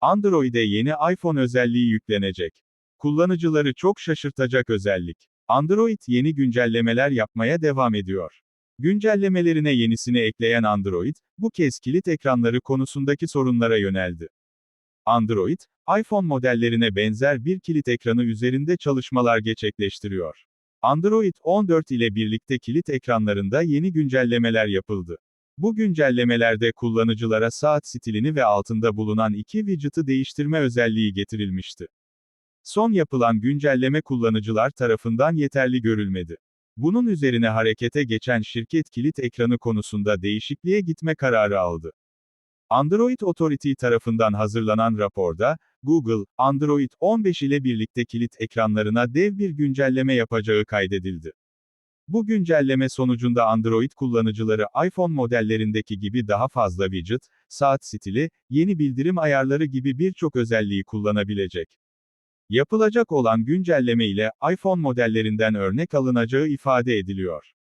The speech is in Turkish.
Android'e yeni iPhone özelliği yüklenecek. Kullanıcıları çok şaşırtacak özellik. Android yeni güncellemeler yapmaya devam ediyor. Güncellemelerine yenisini ekleyen Android, bu kez kilit ekranları konusundaki sorunlara yöneldi. Android, iPhone modellerine benzer bir kilit ekranı üzerinde çalışmalar gerçekleştiriyor. Android 14 ile birlikte kilit ekranlarında yeni güncellemeler yapıldı. Bu güncellemelerde kullanıcılara saat stilini ve altında bulunan iki widget'ı değiştirme özelliği getirilmişti. Son yapılan güncelleme kullanıcılar tarafından yeterli görülmedi. Bunun üzerine harekete geçen şirket kilit ekranı konusunda değişikliğe gitme kararı aldı. Android Authority tarafından hazırlanan raporda, Google, Android 15 ile birlikte kilit ekranlarına dev bir güncelleme yapacağı kaydedildi. Bu güncelleme sonucunda Android kullanıcıları iPhone modellerindeki gibi daha fazla widget, saat stili, yeni bildirim ayarları gibi birçok özelliği kullanabilecek. Yapılacak olan güncelleme ile iPhone modellerinden örnek alınacağı ifade ediliyor.